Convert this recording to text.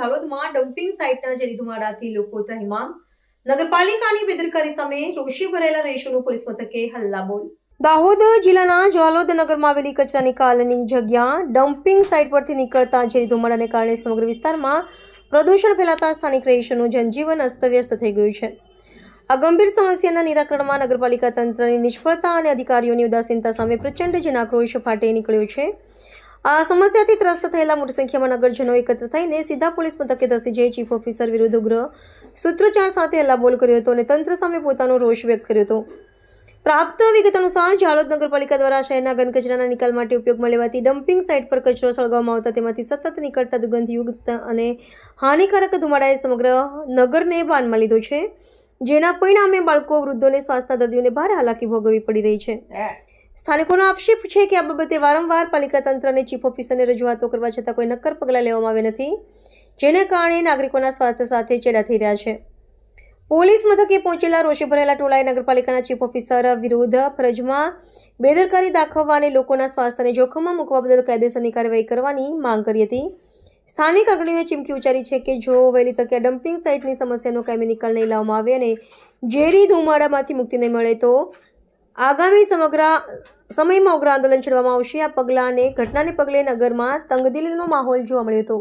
ઝાલોદમાં dumping સાઇટના ઝેરી ધુમાડાથી લોકો ત્રહિમામ નગરપાલિકાની બેદરકારી સામે રોષે ભરેલા રહીશોનું પોલીસ મથકે હલ્લાબોલ. દાહોદ જિલ્લાના જાલોદ નગરમાં આવેલી કચરા નિકાલની જગ્યા ડમ્પિંગ સાઇટ પરથી નીકળતા ઝેરી ધુમાડાને કારણે સમગ્ર વિસ્તારમાં પ્રદૂષણ ફેલાતા સ્થાનિક રહીશોનું જનજીવન અસ્તવ્યસ્ત થઈ ગયું છે. આ ગંભીર સમસ્યાના નિરાકરણમાં નગરપાલિકા તંત્રની નિષ્ફળતા અને અધિકારીઓની ઉદાસીનતા સામે પ્રચંડ જનાક્રોશ ફાટી નીકળ્યો છે. આ સમસ્યાથી ત્રસ્ત થયેલા મોટી સંખ્યામાં નગરજનો એકત્ર થઈને સીધા પોલીસ મથકે ધસી જઈ ચીફ ઓફિસર વિરુદ્ધ ઉગ્ર સૂત્રોચ્ચાર સાથે હલ્લાબોલ કર્યો હતો અને તંત્ર સામે પોતાનો રોષ વ્યક્ત કર્યો હતો. પ્રાપ્ત વિગત અનુસાર ઝાલોદ નગરપાલિકા દ્વારા શહેરના ઘન કચરાના નિકાલ માટે ઉપયોગમાં લેવાતી ડમ્પિંગ સાઇટ પર કચરો સળગાવવામાં આવતા તેમાંથી સતત નીકળતા દુર્ગંધયુક્ત અને હાનિકારક ધુમાડાએ સમગ્ર નગરને બાનમાં લીધો છે. જેના પરિણામે બાળકો વૃદ્ધોને શ્વાસના દર્દીઓને ભારે હાલાકી ભોગવવી પડી રહી છે. સ્થાનિકોનો આક્ષેપ છે કે આ બાબતે વારંવાર પાલિકા તંત્ર અને ચીફ ઓફિસરને રજૂઆતો કરવા છતાં કોઈ નક્કર પગલાં લેવામાં આવ્યા નથી, જેને કારણે નાગરિકોના સ્વાસ્થ્ય સાથે ચેડા થઈ રહ્યા છે. પોલીસ મથકે પહોંચેલા રોષે ભરેલા ટોળાએ નગરપાલિકાના ચીફ ઓફિસર વિરુદ્ધ ફરજમાં બેદરકારી દાખવવા અને લોકોના સ્વાસ્થ્યને જોખમમાં મૂકવા બદલ કાયદેસરની કાર્યવાહી કરવાની માંગ કરી હતી. સ્થાનિક અગ્રણીઓએ ચીમકી ઉચ્ચારી છે કે જો વહેલી તકે ડમ્પિંગ સાઇટની સમસ્યાનો કેમિકલ નહીં લાવવામાં આવે અને ઝેરી ધુમાડામાંથી મુક્તિ નહીં મળે તો આગામી સમગ્ર સમયમાં ઉગ્ર આંદોલન છેડવામાં આવશે. આ પગલાંને ઘટનાને પગલે નગરમાં તંગદિલીનો માહોલ જોવા મળ્યો હતો.